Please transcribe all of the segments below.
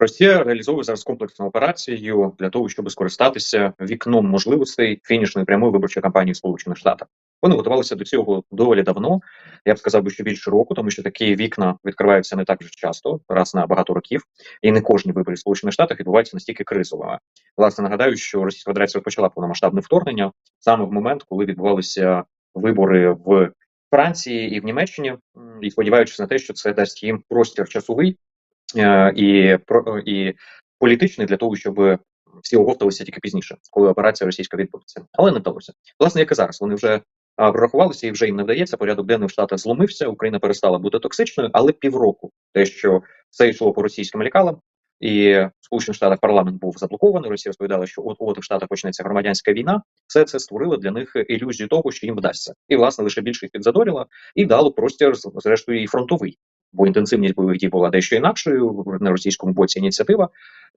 Росія реалізовує зараз комплексну операцію для того, щоб скористатися вікном можливостей фінішної прямої виборчої кампанії Сполучених Штатах. Вони готувалися до цього доволі давно. Я б сказав би, що більше року, тому що такі вікна відкриваються не так часто, раз на багато років, і не кожні вибори Сполучених Штатах відбуваються настільки кризовими. Власне нагадаю, що Російська Федерація почала повномасштабне вторгнення саме в момент, коли відбувалися вибори в Франції і в Німеччині, і сподіваючись на те, що це дасть їм простір часовий і про і політичний для того, щоб всі оговталися тільки пізніше, коли операція російська відбудеться, але не вдалося. Власне, як і зараз, вони вже прорахувалися і вже їм не вдається. Порядок денний в Штатах зломився. Україна перестала бути токсичною, але півроку те, що все йшло по російським лікалам, і в Сполучених Штатах парламент був заблокований. Росія розповідала, що от от в Штатах почнеться громадянська війна. Все це створило для них ілюзію того, що їм вдасться, і власне лише більше їх підзадоріло і дало простір зрештою і фронтовий. Бо інтенсивність бойових дій була дещо інакшою на російському боці. Ініціатива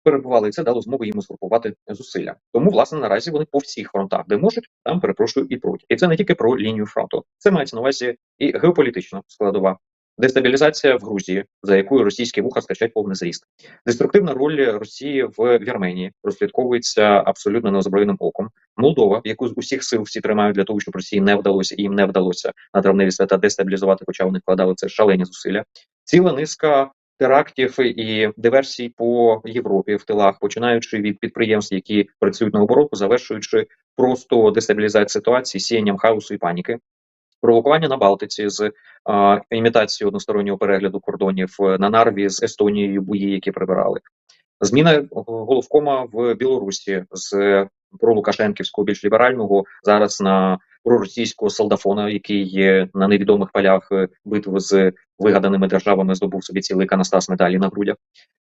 перебувала, і це дало змогу їм згрупувати зусилля. Тому, власне, наразі вони по всіх фронтах, де можуть, там перепрошую і пруть. І це не тільки про лінію фронту, це мається на увазі і геополітична складова. Дестабілізація в Грузії, за якою російські вуха скачать повний зріст, деструктивна роль Росії в Вірменії розслідковується абсолютно неозброєним оком. Молдова, яку з усіх сил всі тримають для того, щоб Росії не вдалося і їм не вдалося на травневі свята дестабілізувати, хоча вони вкладали це шалені зусилля. Ціла низка терактів і диверсій по Європі в тилах, починаючи від підприємств, які працюють на оборотку, завершуючи просто дестабілізацією ситуації, сіянням хаосу і паніки. Провокування на Балтиці з а, імітацією одностороннього перегляду кордонів е, на Нарві з Естонією бої, які прибирали. Зміна головкома в Білорусі з пролукашенківського більш ліберального зараз на проросійського солдафона, який на невідомих полях е, битв з вигаданими державами, здобув собі цілий канастас медалі на грудях.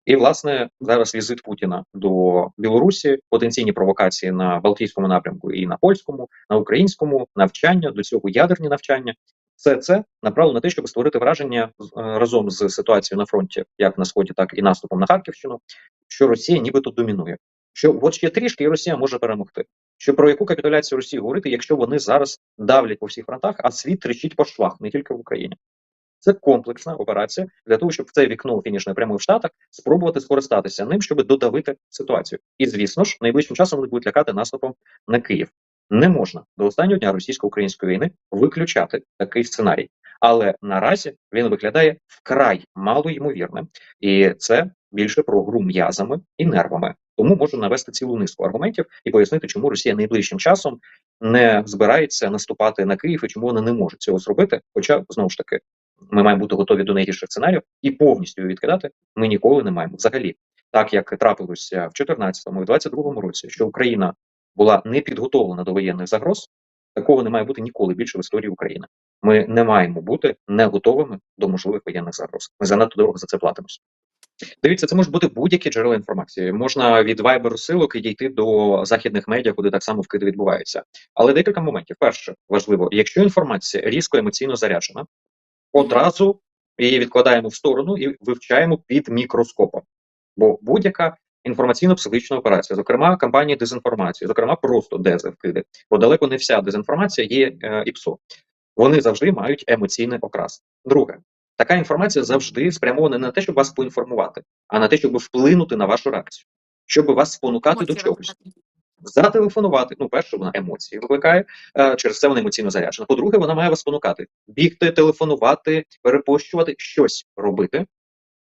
І власне зараз візит Путіна до Білорусі, потенційні провокації на Балтійському напрямку і на польському, на українському навчання до цього ядерні навчання. Все це направлено на те, щоб створити враження е, разом з ситуацією на фронті, як на сході, так і наступом на Харківщину, що Росія нібито домінує. Що от ще трішки і Росія може перемогти. Що про яку капітуляцію Росії говорити, якщо вони зараз давлять по всіх фронтах, а світ тричить по швах, не тільки в Україні. Це комплексна операція для того, щоб в це вікно фінішної прямої в Штатах спробувати скористатися ним, щоб додавити ситуацію. І звісно ж, найближчим часом вони будуть лякати наступом на Київ. Не можна до останнього дня російсько-української війни виключати такий сценарій, але наразі він виглядає вкрай мало ймовірним, і це більше про гру м'язами і нервами. Тому можу навести цілу низку аргументів і пояснити, чому Росія найближчим часом не збирається наступати на Київ і чому вона не може цього зробити. Хоча знову ж таки ми маємо бути готові до найгірших сценаріїв і повністю відкидати. Ми ніколи не маємо взагалі. Так як трапилося в 2014 і 2022 році, що Україна була не підготовлена до воєнних загроз, такого не має бути ніколи більше в історії України. Ми не маємо бути не готовими до можливих воєнних загроз. Ми занадто дорого за це платимось. Дивіться, це можуть бути будь-які джерела інформації. Можна від вайберу силок і дійти до західних медіа, куди так само вкиди відбуваються. Але декілька моментів. Перше, важливо, якщо інформація різко емоційно заряджена, одразу її відкладаємо в сторону і вивчаємо під мікроскопом. Бо будь-яка інформаційно-психологічна операція, зокрема кампанії дезінформації, зокрема просто дезинвкиди, бо далеко не вся дезінформація є е, ІПСО. Вони завжди мають емоційний окрас. Друге, така інформація завжди спрямована не на те, щоб вас поінформувати, а на те, щоб вплинути на вашу реакцію, щоб вас спонукати до чогось. Зателефонувати. Ну, перше, вона емоції викликає, е, через це вона емоційно заряджена. По-друге, вона має вас спонукати бігти, телефонувати, перепощувати, щось робити.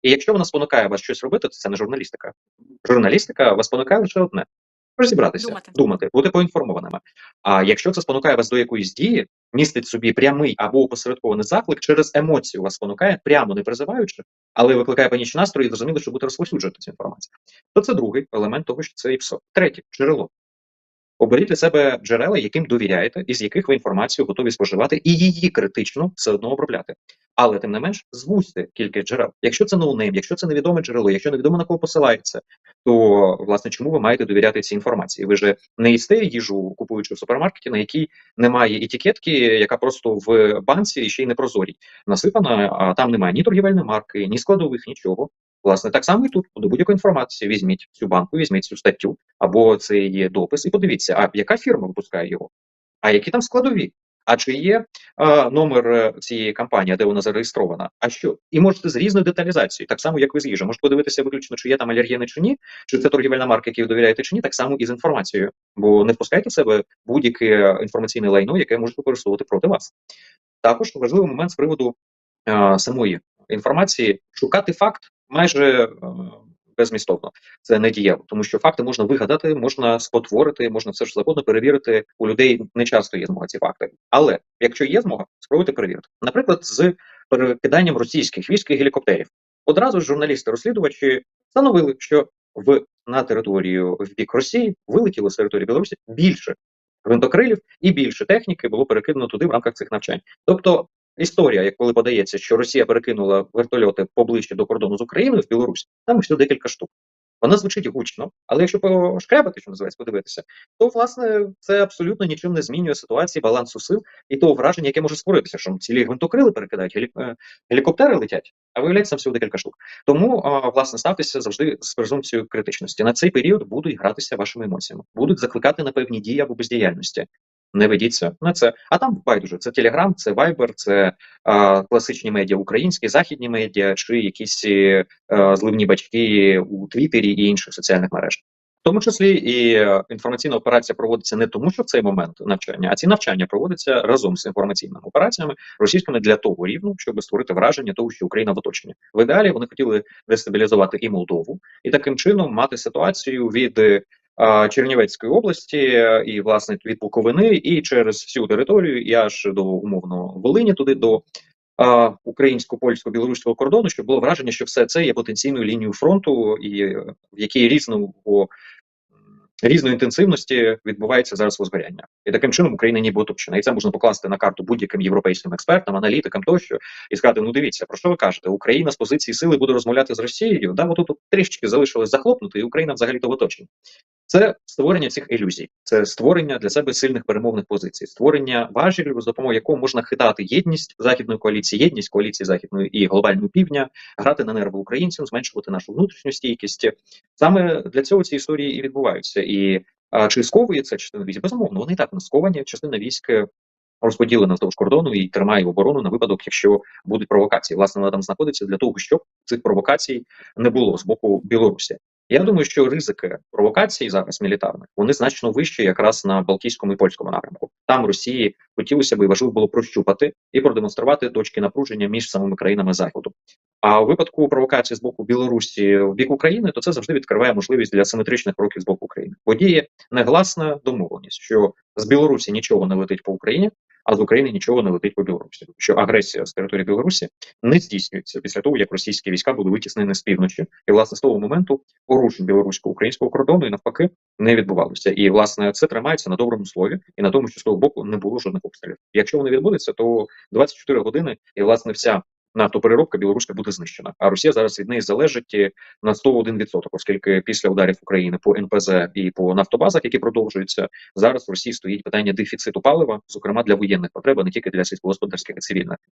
І якщо вона спонукає вас щось робити, то це не журналістика. Журналістика вас спонукає лише одне: розібратися, Думати. думати, бути поінформованими. А якщо це спонукає вас до якоїсь дії, містить собі прямий або опосередкований заклик через емоцію вас спонукає, прямо не призиваючи, але викликає панічні настрої і зрозуміло, що буде розповсюджувати цю інформацію. То це другий елемент того, що це ІПСО. Третє джерело. Оберіть для себе джерела, яким довіряєте, і з яких ви інформацію готові споживати, і її критично все одно обробляти. Але тим не менш звузьте кількість джерел. Якщо це ноунейм, якщо це невідоме джерело, якщо невідомо на кого посилається, то власне чому ви маєте довіряти цій інформації? Ви ж не їсте їжу, купуючи в супермаркеті, на якій немає етикетки, яка просто в банці і ще й не прозорій насипана, а там немає ні торгівельної марки, ні складових, нічого. Власне, так само і тут до будь-якої інформації візьміть цю банку, візьміть цю статтю або цей допис, і подивіться, а яка фірма випускає його, а які там складові, А чи є е, номер е, цієї компанії, де вона зареєстрована? А що? І можете з різною деталізацією, так само як ви з їжі. Можете подивитися виключно, чи є там алергени чи ні, чи це торгівельна марка, якій ви довіряєте чи ні, так само і з інформацією. Бо не впускайте в себе будь-яке інформаційне лайно, яке можуть використовувати проти вас. Також важливий момент з приводу е, самої інформації шукати факт майже е, безмістовно. Це не дієво, тому що факти можна вигадати, можна спотворити, можна все ж завгодно перевірити. У людей не часто є змога ці факти. Але якщо є змога, спробуйте перевірити. Наприклад, з перекиданням російських військ і гелікоптерів. Одразу ж журналісти-розслідувачі встановили, що в на територію в бік Росії вилетіло з території Білорусі більше гвинтокрилів і більше техніки було перекидано туди в рамках цих навчань. Тобто історія, як коли подається, що Росія перекинула вертольоти поближче до кордону з Україною в Білорусь, там всього декілька штук. Вона звучить гучно, але якщо пошкрябати, що називається, подивитися, то власне це абсолютно нічим не змінює ситуації, балансу сил і того враження, яке може створитися, що цілі гвинтокрили перекидають, гелі... е, гелікоптери летять, а виявляється там всього декілька штук. Тому власне ставтеся завжди з презумпцією критичності. На цей період будуть гратися вашими емоціями, будуть закликати на певні дії або бездіяльності. Не ведіться на це. А там байдуже це Телеграм, це Вайбер, це а, класичні медіа, українські, західні медіа, чи якісь е, зливні батьки у Твіттері і інших соціальних мережах. В тому числі і е, інформаційна операція проводиться не тому, що в цей момент навчання, а ці навчання проводяться разом з інформаційними операціями російськими для того рівну, щоб створити враження того, що Україна в оточенні. В ідеалі вони хотіли дестабілізувати і Молдову, і таким чином мати ситуацію від е, Чернівецької області і власне від Буковини, і через всю територію, і аж до умовно Волині, туди до українсько-польсько-білоруського кордону, щоб було враження, що все це є потенційною лінією фронту, і е, в якій різного різної інтенсивності відбувається зараз возгоряння, і таким чином Україна ніби оточена. І це можна покласти на карту будь-яким європейським експертам, аналітикам тощо і сказати: ну дивіться, про що ви кажете? Україна з позиції сили буде розмовляти з Росією. Да, отут трішки залишилось захлопнути, і Україна взагалі то в оточенні. Це створення цих ілюзій, це створення для себе сильних перемовних позицій, створення важелів, з допомогою якого можна хитати єдність західної коаліції, єдність коаліції західної і глобального півдня, грати на нерви українцям, зменшувати нашу внутрішню стійкість. Саме для цього ці історії і відбуваються. І а, чи сковує це частина військ? Безумовно, вони так не сковані. Частина військ розподілена вздовж кордону і тримає оборону на випадок, якщо будуть провокації. Власне, вона там знаходиться для того, щоб цих провокацій не було з боку Білорусі. Я думаю, що ризики провокацій зараз мілітарних вони значно вищі, якраз на Балтійському і польському напрямку. Там Росії хотілося б і важливо було прощупати і продемонструвати точки напруження між самими країнами заходу. А у випадку провокації з боку Білорусі в бік України, то це завжди відкриває можливість для симетричних кроків з боку України. Подіє негласна домовленість, що з Білорусі нічого не летить по Україні, а з України нічого не летить по Білорусі. Що агресія з території Білорусі не здійснюється після того, як російські війська були витіснені з півночі, і власне з того моменту порушень білорусько-українського кордону і навпаки не відбувалося. І власне це тримається на доброму слові і на тому, що з того боку не було жодних обстрілів. Якщо вони відбудуться, то 24 години і власне вся нафтопереробка білоруська буде знищена. А Росія зараз від неї залежить е, на 101%, оскільки після ударів України по НПЗ і по нафтобазах, які продовжуються, зараз в Росії стоїть питання дефіциту палива, зокрема для воєнних потреб, а не тільки для сільськогосподарських і цивільних.